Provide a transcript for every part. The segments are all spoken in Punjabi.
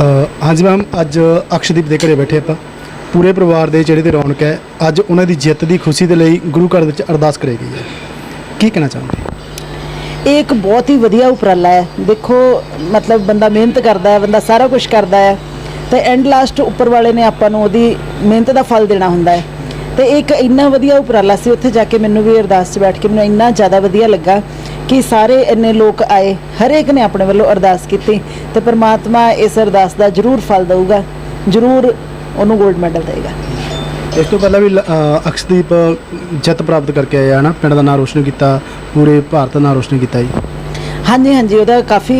ਹਾਂਜੀ ਮੈਮ ਅੱਜ ਅਕਸ਼ਦੀਪ ਦੇ ਘਰੇ ਬੈਠੇ ਆਪਾਂ। ਪੂਰੇ ਪਰਿਵਾਰ ਦੇ ਚਿਹਰੇ ਤੇ ਰੌਣਕ ਹੈ, ਅੱਜ ਉਹਨਾਂ ਦੀ ਜਿੱਤ ਦੀ ਖੁਸ਼ੀ ਦੇ ਲਈ ਗੁਰੂ ਘਰ ਵਿੱਚ ਅਰਦਾਸ ਕਰੀ ਗਈ ਹੈ। ਕੀ ਕਹਿਣਾ ਚਾਹੁੰਦੇ ਇਹ ਇੱਕ ਬਹੁਤ ਹੀ ਵਧੀਆ ਉਪਰਾਲਾ ਹੈ। ਦੇਖੋ, ਮਤਲਬ ਬੰਦਾ ਮਿਹਨਤ ਕਰਦਾ ਹੈ, ਬੰਦਾ ਸਾਰਾ ਕੁਝ ਕਰਦਾ ਹੈ। ਤੇ ਐਂਡ ਲਾਸਟ ਉੱਪਰ ਵਾਲੇ ਨੇ ਆਪਾਂ ਨੂੰ ਉਹਦੀ ਮਿਹਨਤ ਦਾ ਫਲ ਦੇਣਾ ਹੁੰਦਾ ਹੈ। ਤੇ ਇੱਕ ਇੰਨਾ ਵਧੀਆ ਉਪਰਾਲਾ ਸੀ ਉੱਥੇ ਜਾ ਕੇ ਮੈਨੂੰ ਵੀ ਅਰਦਾਸ 'ਚ ਬੈਠ ਕੇ ਮੈਨੂੰ ਇੰਨਾ ਜ਼ਿਆਦਾ ਵਧੀਆ ਲੱਗਾ ਕਿ ਸਾਰੇ ਇੰਨੇ ਲੋਕ ਆਏ, ਹਰੇਕ ਨੇ ਆਪਣੇ ਵੱਲੋਂ ਅਰਦਾਸ ਕੀਤੀ ਤੇ ਪ੍ਰਮਾਤਮਾ ਇਸ ਅਰਦਾਸ ਦਾ ਜ਼ਰੂਰ ਫਲ ਦਊਗਾ, ਜ਼ਰੂਰ ਉਹਨੂੰ 골ਡ ਮੈਡਲ ਦੇਗਾ। ਇਸ ਤੋਂ ਪਹਿਲਾਂ ਵੀ ਅਕਸ਼ਦੀਪ ਜਿੱਤ ਪ੍ਰਾਪਤ ਕਰਕੇ ਆਇਆ ਨਾ ਪਿੰਡ ਦਾ ਨਾਮ ਰੋਸ਼ਨ ਕੀਤਾ, ਪੂਰੇ ਭਾਰਤ ਦਾ ਨਾਮ ਰੋਸ਼ਨ ਕੀਤਾ ਜੀ। ਹਾਂਜੀ ਹਾਂਜੀ, ਉਹਦਾ ਕਾਫੀ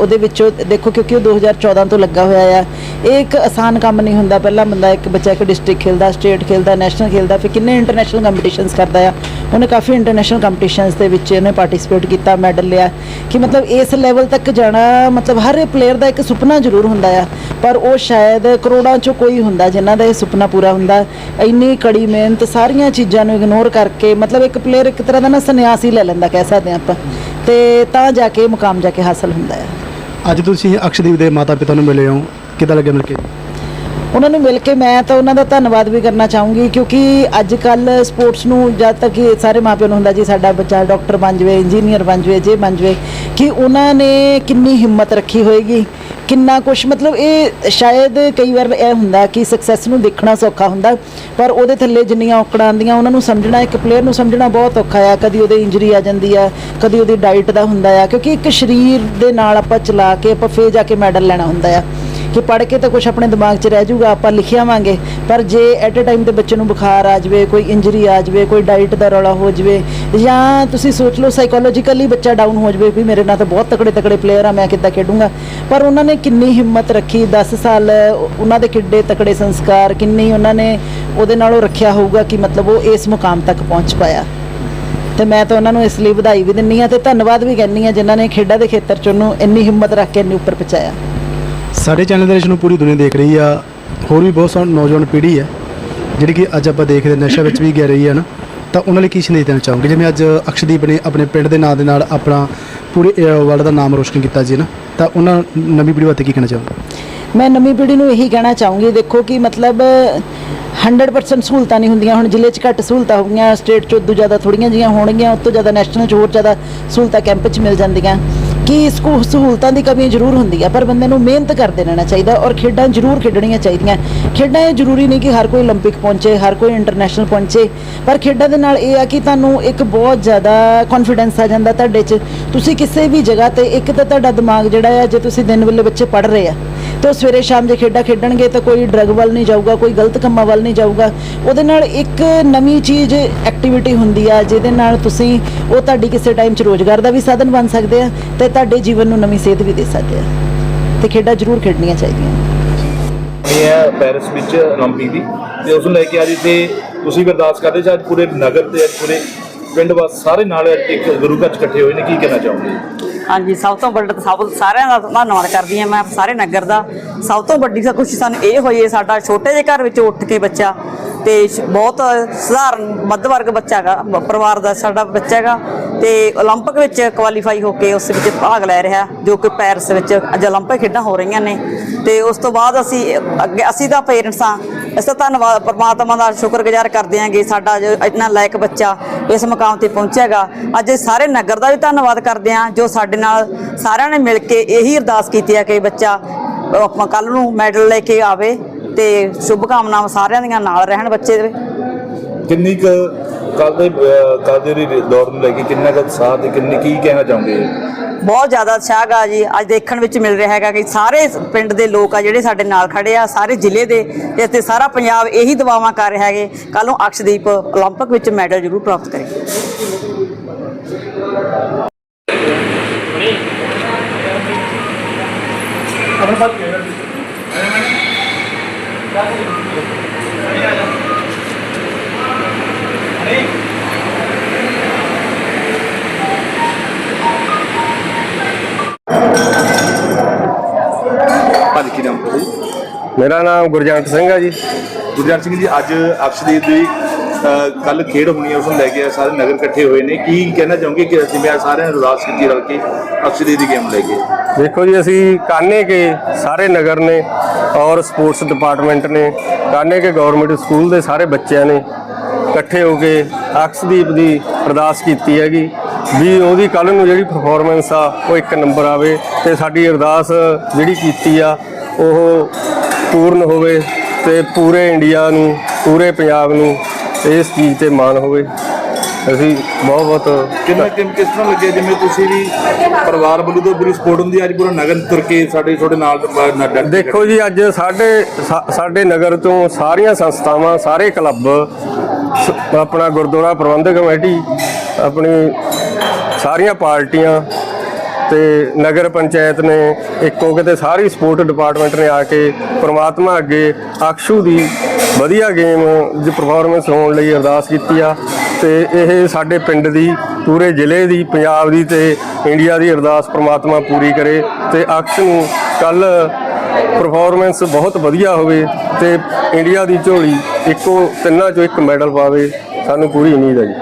ਉਹਦੇ ਵਿੱਚੋਂ ਦੇਖੋ ਕਿਉਂਕਿ ਉਹ 2014 ਤੋਂ ਲੱਗਾ ਹੋਇਆ ਆ। ਇਹ ਇੱਕ ਆਸਾਨ ਕੰਮ ਨਹੀਂ ਹੁੰਦਾ। ਪਹਿਲਾਂ ਬੰਦਾ ਇੱਕ ਬੱਚਾ ਇੱਕ ਡਿਸਟ੍ਰਿਕਟ ਖੇਲਦਾ ਸਟੇਟ ਖੇਲਦਾ ਨੈਸ਼ਨਲ ਖੇਲਦਾ, ਫਿਰ ਕਿੰਨੇ ਇੰਟਰਨੈਸ਼ਨਲ ਕੰਪੀਟੀਸ਼ਨਸ ਕਰਦਾ ਆ। ਉਹਨੇ ਕਾਫੀ ਇੰਟਰਨੈਸ਼ਨਲ ਕੰਪੀਟੀਸ਼ਨਸ ਦੇ ਵਿੱਚ ਉਹਨੇ ਪਾਰਟਿਸਿਪੇਟ ਕੀਤਾ ਮੈਡਲ ਲਿਆ। ਕਿ ਮਤਲਬ ਇਸ ਲੈਵਲ ਤੱਕ ਜਾਣਾ, ਮਤਲਬ ਹਰ ਪਲੇਅਰ ਦਾ ਇੱਕ ਸੁਪਨਾ ਜ਼ਰੂਰ ਹੁੰਦਾ ਆ। ਪਰ ਉਹ ਸ਼ਾਇਦ ਕਰੋੜਾਂ ਚੋਂ ਕੋਈ ਹੁੰਦਾ ਜਿਨ੍ਹਾਂ ਦਾ ਇਹ ਸੁਪਨਾ ਪੂਰਾ ਹੁੰਦਾ। ਇੰਨੀ ਕੜੀ ਮਿਹਨਤ ਸਾਰੀਆਂ ਚੀਜ਼ਾਂ ਨੂੰ ਇਗਨੋਰ ਕਰਕੇ, ਮਤਲਬ ਇੱਕ ਪਲੇਅਰ ਇੱਕ ਤਰ੍ਹਾਂ ਦਾ ਨਾ ਸੰਨਿਆਸ ਹੀ ਲੈ ਲੈਂਦਾ, ਕਹਿ ਸਕਦੇ ਹਾਂ ਆਪਾਂ। ਤੇ ਤਾਂ ਜਾ ਕੇ ਮੁਕਾਮ ਜਾ ਕੇ ਹਾਸਲ ਹੁੰਦਾ ਹੈ। ਅੱਜ ਤੁਸੀਂ ਅਕਸ਼ਦੀਪ ਦੇ ਮਾਤਾ ਪਿਤਾ ਨੂੰ ਮਿਲੇ ਹੋ। ਕਿੱਦਾਂ ਲੱਗਿਆ ਮਿਲ ਕੇ? ਉਹਨਾਂ ਨੂੰ ਮਿਲ ਕੇ ਮੈਂ ਤਾਂ ਉਹਨਾਂ ਦਾ ਧੰਨਵਾਦ ਵੀ ਕਰਨਾ ਚਾਹੂੰਗੀ, ਕਿਉਂਕਿ ਅੱਜ ਕੱਲ ਸਪੋਰਟਸ ਨੂੰ ਜਦ ਤੱਕ ਕਿ ਸਾਰੇ ਮਾਪਿਆਂ ਨੂੰ ਹੁੰਦਾ ਜੀ, ਸਾਡਾ ਬੱਚਾ ਡਾਕਟਰ ਬਣ ਜਾਵੇ, ਇੰਜੀਨੀਅਰ ਬਣ ਜਾਵੇ, ਜੇ ਬਣ ਜਾਵੇ, ਕਿ ਉਹਨਾਂ ਨੇ ਕਿੰਨੀ ਹਿੰਮਤ ਰੱਖੀ ਹੋਏਗੀ, ਕਿੰਨਾ ਕੁਝ ਮਤਲਬ ਇਹ ਸ਼ਾਇਦ ਕਈ ਵਾਰ ਇਹ ਹੁੰਦਾ ਕਿ ਸਕਸੈਸ ਨੂੰ ਦੇਖਣਾ ਸੌਖਾ ਹੁੰਦਾ, ਪਰ ਉਹਦੇ ਥੱਲੇ ਜਿੰਨੀਆਂ ਔਕੜਾਂ ਆਉਂਦੀਆਂ, ਉਹਨਾਂ ਨੂੰ ਸਮਝਣਾ, ਇੱਕ ਪਲੇਅਰ ਨੂੰ ਸਮਝਣਾ ਬਹੁਤ ਔਖਾ ਆ, ਕਦੀ ਉਹਦੇ ਇੰਜਰੀ ਆ ਜਾਂਦੀ ਆ, ਕਦੀ ਉਹਦੀ ਡਾਈਟ ਦਾ ਹੁੰਦਾ ਆ, ਕਿਉਂਕਿ ਇੱਕ ਸਰੀਰ ਦੇ ਨਾਲ ਆਪਾਂ ਚਲਾ ਕੇ ਆਪਾਂ ਫੇਰ ਜਾ ਕੇ ਮੈਡਲ ਲੈਣਾ ਹੁੰਦਾ ਆ। ਕਿ ਪੜ੍ਹ ਕੇ ਤਾਂ ਕੁਝ ਆਪਣੇ ਦਿਮਾਗ 'ਚ ਰਹਿ ਜਾਊਗਾ, ਆਪਾਂ ਲਿਖਿਆਵਾਂਗੇ ਪਰ ਜੇ ਐਟ ਅ ਟਾਈਮ ਤੇ ਬੱਚੇ ਨੂੰ ਬੁਖਾਰ ਆ ਜਾਵੇ, ਕੋਈ ਇੰਜਰੀ ਆ ਜਾਵੇ, ਕੋਈ ਡਾਈਟ ਦਾ ਰੌਲਾ ਹੋ ਜਾਵੇ, ਜਾਂ ਤੁਸੀਂ ਸੋਚ ਲਓ ਸਾਈਕੋਲੋਜੀਕਲੀ ਬੱਚਾ ਡਾਊਨ ਹੋ ਜਾਵੇ, ਵੀ ਮੇਰੇ ਨਾਲ ਤਾਂ ਬਹੁਤ ਤਕੜੇ ਤਕੜੇ ਪਲੇਅਰ ਆ, ਮੈਂ ਕਿੱਦਾਂ ਖੇਡੂੰਗਾ। ਪਰ ਉਹਨਾਂ ਨੇ ਕਿੰਨੀ ਹਿੰਮਤ ਰੱਖੀ 10 ਸਾਲ ਉਹਨਾਂ ਦੇ ਕਿੱਡੇ ਤਕੜੇ ਸੰਸਕਾਰ, ਕਿੰਨੀ ਉਹਨਾਂ ਨੇ ਉਹਦੇ ਨਾਲ ਉਹ ਰੱਖਿਆ ਹੋਊਗਾ ਕਿ ਮਤਲਬ ਉਹ ਇਸ ਮੁਕਾਮ ਤੱਕ ਪਹੁੰਚ ਪਾਇਆ। ਤੇ ਮੈਂ ਤਾਂ ਉਹਨਾਂ ਨੂੰ ਇਸ ਲਈ ਵਧਾਈ ਵੀ ਦਿੰਨੀ ਆ ਤੇ ਧੰਨਵਾਦ ਵੀ ਕਹਿੰਨੀ ਆ ਜਿਨ੍ਹਾਂ ਨੇ ਖੇਡਾਂ ਦੇ ਖੇਤਰ 'ਚ ਉਹਨੂੰ ਇੰਨੀ ਹਿੰਮਤ ਰੱਖ ਕੇ ਇੰਨੀ ਉੱਪਰ ਪਹੁੰਚਾਇਆ। ਸਾਡੇ ਚੈਨਲ ਦੇ ਵਿੱਚ ਨੂੰ ਪੂਰੀ ਦੁਨੀਆ ਦੇਖ ਰਹੀ ਆ, ਹੋਰ ਵੀ ਬਹੁਤ ਸਾਰੀ ਨੌਜਵਾਨ ਪੀੜ੍ਹੀ ਹੈ, ਜਿਹੜੀ ਕਿ ਅੱਜ ਆਪਾਂ ਦੇਖਦੇ ਨਸ਼ਾ ਵਿੱਚ ਵੀ ਗਿਆ ਰਹੀ ਹੈ ਨਾ, ਤਾਂ ਉਹਨਾਂ ਲਈ ਕੀ ਸੰਦੇਸ਼ ਦੇਣਾ ਚਾਹੋਗੇ? ਜਿਵੇਂ ਅੱਜ ਅਕਸ਼ਦੀਪ ਨੇ ਆਪਣੇ ਪਿੰਡ ਦੇ ਨਾਂ ਦੇ ਨਾਲ ਆਪਣਾ ਪੂਰੇ ਵਰਲਡ ਦਾ ਨਾਮ ਰੋਸ਼ਨ ਕੀਤਾ ਜੀ ਨਾ, ਤਾਂ ਉਹਨਾਂ ਨਵੀਂ ਪੀੜ੍ਹੀ ਵਾਸਤੇ ਕੀ ਕਹਿਣਾ ਚਾਹੋਗੇ? ਮੈਂ ਨਵੀਂ ਪੀੜ੍ਹੀ ਨੂੰ ਇਹੀ ਕਹਿਣਾ ਚਾਹੂੰਗੀ, ਦੇਖੋ ਕਿ ਮਤਲਬ 100% ਸਹੂਲਤਾਂ ਨਹੀਂ ਹੁੰਦੀਆਂ, ਹੁਣ ਜ਼ਿਲ੍ਹੇ 'ਚ ਘੱਟ ਸਹੂਲਤਾਂ ਹੋਗੀਆਂ ਸਟੇਟ 'ਚ ਉਦੋਂ ਜ਼ਿਆਦਾ ਥੋੜੀਆਂ ਜੀਆਂ ਹੋਣਗੀਆਂ ਉਸ ਤੋਂ ਜ਼ਿਆਦਾ ਨੈਸ਼ਨਲ 'ਚ ਹੋਰ ਜ਼ਿਆਦਾ ਸਹੂਲਤਾਂ ਕੈਂਪ 'ਚ ਮਿਲ ਜਾਂਦੀਆਂ। ਕਿ ਸਕੂ ਸਹੂਲਤਾਂ ਦੀ ਕਮੀ ਜ਼ਰੂਰ ਹੁੰਦੀ ਆ ਪਰ ਬੰਦੇ ਨੂੰ ਮਿਹਨਤ ਕਰਦੇ ਰਹਿਣਾ ਚਾਹੀਦਾ ਔਰ ਖੇਡਾਂ ਜ਼ਰੂਰ ਖੇਡਣੀਆਂ ਚਾਹੀਦੀਆਂ ਖੇਡਾਂ ਇਹ ਜ਼ਰੂਰੀ ਨਹੀਂ ਕਿ ਹਰ ਕੋਈ 올림픽 ਪਹੁੰਚੇ ਹਰ ਕੋਈ ਇੰਟਰਨੈਸ਼ਨਲ ਪਹੁੰਚੇ ਪਰ ਖੇਡਾਂ ਦੇ ਨਾਲ ਇਹ ਆ ਕਿ ਤੁਹਾਨੂੰ ਇੱਕ ਬਹੁਤ ਜ਼ਿਆਦਾ ਕੌਨਫੀਡੈਂਸ ਆ ਜਾਂਦਾ ਤੁਹਾਡੇ 'ਚ ਤੁਸੀਂ ਕਿਸੇ ਵੀ ਜਗ੍ਹਾ ਤੇ ਇੱਕ ਤਾਂ ਤੁਹਾਡਾ ਦਿਮਾਗ ਜਿਹੜਾ ਆ ਜੇ ਤੁਸੀਂ ਦਿਨ ਵੇਲੇ ਬੱਚੇ ਪੜ੍ਹ ਰਹੇ ਆ ਤੇ ਉਹ ਸਵੇਰੇ ਸ਼ਾਮ ਜੇ ਖੇਡਾਂ ਖੇਡਣਗੇ ਤਾਂ ਕੋਈ ਡਰਗ ਵੱਲ ਨਹੀਂ ਜਾਊਗਾ, ਕੋਈ ਗਲਤ ਕੰਮਾਂ ਵੱਲ ਨਹੀਂ ਜਾਊਗਾ। ਉਹਦੇ ਨਾਲ ਇੱਕ ਨਵੀਂ ਚੀਜ਼ ਐਕਟੀਵਿਟੀ ਹੁੰਦੀ ਆ, ਜਿਹਦੇ ਨਾਲ ਤੁਸੀਂ ਉਹ ਤੁਹਾਡੀ ਕਿਸੇ ਟਾਈਮ 'ਚ ਰੋਜ਼ਗਾਰ ਦਾ ਵੀ ਸਾਧਨ ਬਣ ਸਕਦੇ ਆ ਤੇ ਤੁਹਾਡੇ ਜੀਵਨ ਨੂੰ ਨਵੀਂ ਸੇਧ ਵੀ ਦੇ ਸਕਦੇ ਆ। ਤੇ ਖੇਡਾਂ ਜ਼ਰੂਰ ਖੇਡਣੀਆਂ ਚਾਹੀਦੀਆਂ ਇਹ ਹੈ ਪੈਰਿਸ ਵਿੱਚ ਓਲੰਪਿਕ ਦੀ। ਤੇ ਉਸ ਨੂੰ ਲੈ ਕੇ ਅੱਜ ਇੱਥੇ ਤੁਸੀਂ ਵੀ ਅਰਦਾਸ ਕਰਦੇ ਸ਼ਾਇਦ ਪੂਰੇ ਨਗਰ ਤੇ, ਅੱਜ ਪੂਰੇ ਪਿੰਡ ਵਾਸ ਸਾਰੇ ਨਾਲ ਇੱਕ ਗੁਰੂ ਘਰ 'ਚ ਇਕੱਠੇ ਹੋਏ ਨੇ। ਕੀ ਕਹਿਣਾ ਚਾਹੋਗੇ? ਹਾਂਜੀ ਸਭ ਤੋਂ ਵੱਡਾ ਤਾਂ ਸਭ ਸਾਰਿਆਂ ਦਾ ਧੰਨਵਾਦ ਕਰਦੀ ਹਾਂ ਮੈਂ ਸਾਰੇ ਨਗਰ ਦਾ ਸਭ ਤੋਂ ਵੱਡੀ ਤਾਂ ਖੁਸ਼ੀ ਸਾਨੂੰ ਇਹ ਹੋਈ ਹੈ ਸਾਡਾ ਛੋਟੇ ਜਿਹੇ ਘਰ ਵਿੱਚ ਉੱਠ ਕੇ ਬੱਚਾ ਤੇ ਸ਼- ਬਹੁਤ ਸਧਾਰਨ ਮੱਧ ਵਰਗ ਬੱਚਾ ਹੈਗਾ ਬ- ਪਰਿਵਾਰ ਦਾ ਸਾਡਾ ਬੱਚਾ ਹੈਗਾ ਤੇ 올림픽 ਵਿੱਚ ਕੁਆਲੀਫਾਈ ਹੋ ਕੇ ਉਸ ਵਿੱਚ ਭਾਗ ਲੈ ਰਿਹਾ ਜੋ ਕਿ ਪੈਰਿਸ ਵਿੱਚ ਅੱਜ 올림픽 ਖੇਡਾਂ ਹੋ ਰਹੀਆਂ ਨੇ ਤੇ ਉਸ ਤੋਂ ਬਾਅਦ ਅਸੀਂ ਅੱਗੇ ਅਸੀਂ ਤਾਂ ਪੇਰੈਂਟਸ ਹਾਂ ਅਸੀਂ ਧੰਨਵਾਦ ਪਰਮਾਤਮਾ ਦਾ ਸ਼ੁਕਰਗੁਜ਼ਾਰ ਕਰਦੇ ਹਾਂ ਕਿ ਸਾਡਾ ਜੋ ਇੰਨਾ ਲਾਇਕ ਬੱਚਾ ਇਸ ਮੁਕਾਮ ਤੇ ਪਹੁੰਚਿਆਗਾ ਅੱਜ ਸਾਰੇ ਨਗਰ ਦਾ ਵੀ ਧੰਨਵਾਦ ਕਰਦੇ ਹਾਂ ਜੋ ਸਾਡੇ ਨਾਲ ਸਾਰਿਆਂ ਨੇ ਮਿਲ ਕੇ ਇਹੀ ਅਰਦਾਸ ਕੀਤੀ ਹੈ ਕਿ ਬੱਚਾ ਆਪਾਂ ਕੱਲ ਨੂੰ ਮੈਡਲ ਲੈ ਕੇ ਆਵੇ ਤੇ ਸ਼ੁਭ ਕਾਮਨਾਵਾਂ ਸਾਰਿਆਂ ਦੀਆਂ ਨਾਲ ਰਹਿਣ ਬੱਚੇ ਦੇ। ਕਿੰਨੀ ਕੁ ਕੱਲ ਦੇ ਅਹ, ਦੇ ਜਿਹੜੀ ਨੂੰ ਲੈ ਕੇ ਕਿੰਨਾ ਕੁ ਉਤਸ਼ਾਹ ਤੇ ਕਿੰਨੀ ਕੀ ਕਹਿਣਾ ਚਾਹੋਗੇ? ਬਹੁਤ ਜ਼ਿਆਦਾ ਉਤਸ਼ਾਹ ਗਾ ਜੀ ਅੱਜ ਦੇਖਣ ਵਿੱਚ ਮਿਲ ਰਿਹਾ ਹੈਗਾ ਕਿ ਸਾਰੇ ਪਿੰਡ ਦੇ ਲੋਕ ਆ ਜਿਹੜੇ ਸਾਡੇ ਨਾਲ ਖੜੇ ਆ ਸਾਰੇ ਜ਼ਿਲ੍ਹੇ ਦੇ ਤੇ ਤੇ ਸਾਰਾ ਪੰਜਾਬ ਇਹੀ ਦੁਆਵਾਂ ਕਰ ਰਿਹਾ ਹੈਗੇ ਕੱਲ ਨੂੰ ਅਕਸ਼ਦੀਪ 올림픽 ਵਿੱਚ ਮੈਡਲ ਜ਼ਰੂਰ ਪ੍ਰਾਪਤ ਕਰੇ ਭਾਜੀ ਮੇਰਾ ਨਾਮ ਗੁਰਜੰਟ ਸਿੰਘ ਆ ਜੀ। ਗੁਰਜੰਟ ਸਿੰਘ ਜੀ ਅੱਜ ਅਕਸ਼ਦੀਪ ਦੀ ਕੱਲ ਖੇਡ ਹੋਣੀ ਹੈ ਉਸ ਨੂੰ ਲੈ ਕੇ ਸਾਰੇ ਨਗਰ ਇਕੱਠੇ ਹੋਏ ਨੇ। ਕੀ ਕਹਿਣਾ ਚਾਹੋਗੇ ਕਿ ਜਿਵੇਂ ਅੱਜ ਸਾਰਿਆਂ ਨੇ ਅਰਦਾਸ ਕੀਤੀ ਰਲ ਕੇ ਅਕਸ਼ਦੀਪ ਦੀ ਗੇਮ ਲੈ ਕੇ? ਦੇਖੋ ਜੀ ਅਸੀਂ ਕਾਨੇ ਕੇ ਸਾਰੇ ਨਗਰ ਨੇ ਔਰ ਸਪੋਰਟਸ ਡਿਪਾਰਟਮੈਂਟ ਨੇ ਕਾਨੇ ਕੇ ਗਵਰਨਮੈਂਟ ਸਕੂਲ ਦੇ ਸਾਰੇ ਬੱਚਿਆਂ ਨੇ ਇਕੱਠੇ ਹੋ ਕੇ ਅਕਸ਼ਦੀਪ ਦੀ ਅਰਦਾਸ ਕੀਤੀ ਹੈਗੀ ਵੀ ਉਹਦੀ ਕੱਲ ਨੂੰ ਜਿਹੜੀ ਪਰਫਾਰਮੈਂਸ ਆ ਉਹ ਇੱਕ ਨੰਬਰ ਆਵੇ ਤੇ ਸਾਡੀ ਅਰਦਾਸ ਜਿਹੜੀ ਕੀਤੀ ਆ ਉਹ ਪੂਰਨ ਹੋਵੇ ਤੇ ਪੂਰੇ ਇੰਡੀਆ ਨੂੰ ਪੂਰੇ ਪੰਜਾਬ ਨੂੰ ਇਸ ਚੀਜ਼ ਤੇ ਮਾਣ ਹੋਵੇ। ਅਸੀਂ ਬਹੁਤ ਬਹੁਤ ਕਿੰਨਾ ਕਿੰਨ ਕਿਸ ਤਰ੍ਹਾਂ ਲੱਗਿਆ? ਜਿਵੇਂ ਤੁਸੀਂ ਵੀ ਪਰਿਵਾਰ ਵੱਲੋਂ ਤੋਂ ਪੂਰੀ ਸਪੋਰਟ ਹੁੰਦੀ ਅੱਜ ਪੂਰਾ ਨਗਰ ਤੁਰ ਕੇ ਸਾਡੇ ਤੁਹਾਡੇ ਨਾਲ ਦੇਖੋ ਜੀ ਅੱਜ ਸਾਡੇ ਸਾਡੇ ਨਗਰ ਤੋਂ ਸਾਰੀਆਂ ਸੰਸਥਾਵਾਂ ਸਾਰੇ ਕਲੱਬ ਆਪਣਾ ਗੁਰਦੁਆਰਾ ਪ੍ਰਬੰਧਕ ਕਮੇਟੀ ਆਪਣੀ ਸਾਰੀਆਂ ਪਾਰਟੀਆਂ ਤੇ ਨਗਰ ਪੰਚਾਇਤ ਨੇ ਇੱਕੋ ਕਿਤੇ ਸਾਰੀ ਸਪੋਰਟ ਡਿਪਾਰਟਮੈਂਟ ਨੇ ਆ ਕੇ ਪ੍ਰਮਾਤਮਾ ਅੱਗੇ ਅਕਸ਼ੂ ਦੀ ਵਧੀਆ ਗੇਮ ਦੀ ਪਰਫਾਰਮੈਂਸ ਹੋਣ ਲਈ ਅਰਦਾਸ ਕੀਤੀ ਆ ਤੇ ਇਹ ਸਾਡੇ ਪਿੰਡ ਦੀ, ਪੂਰੇ ਜ਼ਿਲ੍ਹੇ ਦੀ, ਪੰਜਾਬ ਦੀ ਤੇ ਇੰਡੀਆ ਦੀ ਅਰਦਾਸ ਪ੍ਰਮਾਤਮਾ ਪੂਰੀ ਕਰੇ ਤੇ ਅਕਸ਼ ਨੂੰ ਕੱਲ ਪਰਫਾਰਮੈਂਸ ਬਹੁਤ ਵਧੀਆ ਹੋਵੇ ਤੇ ਇੰਡੀਆ ਦੀ ਝੋਲੀ ਇੱਕੋ ਤਿੰਨਾਂ ਚੋਂ ਇੱਕ ਮੈਡਲ ਪਾਵੇ, ਸਾਨੂੰ ਪੂਰੀ ਉਮੀਦ ਹੈ ਜੀ।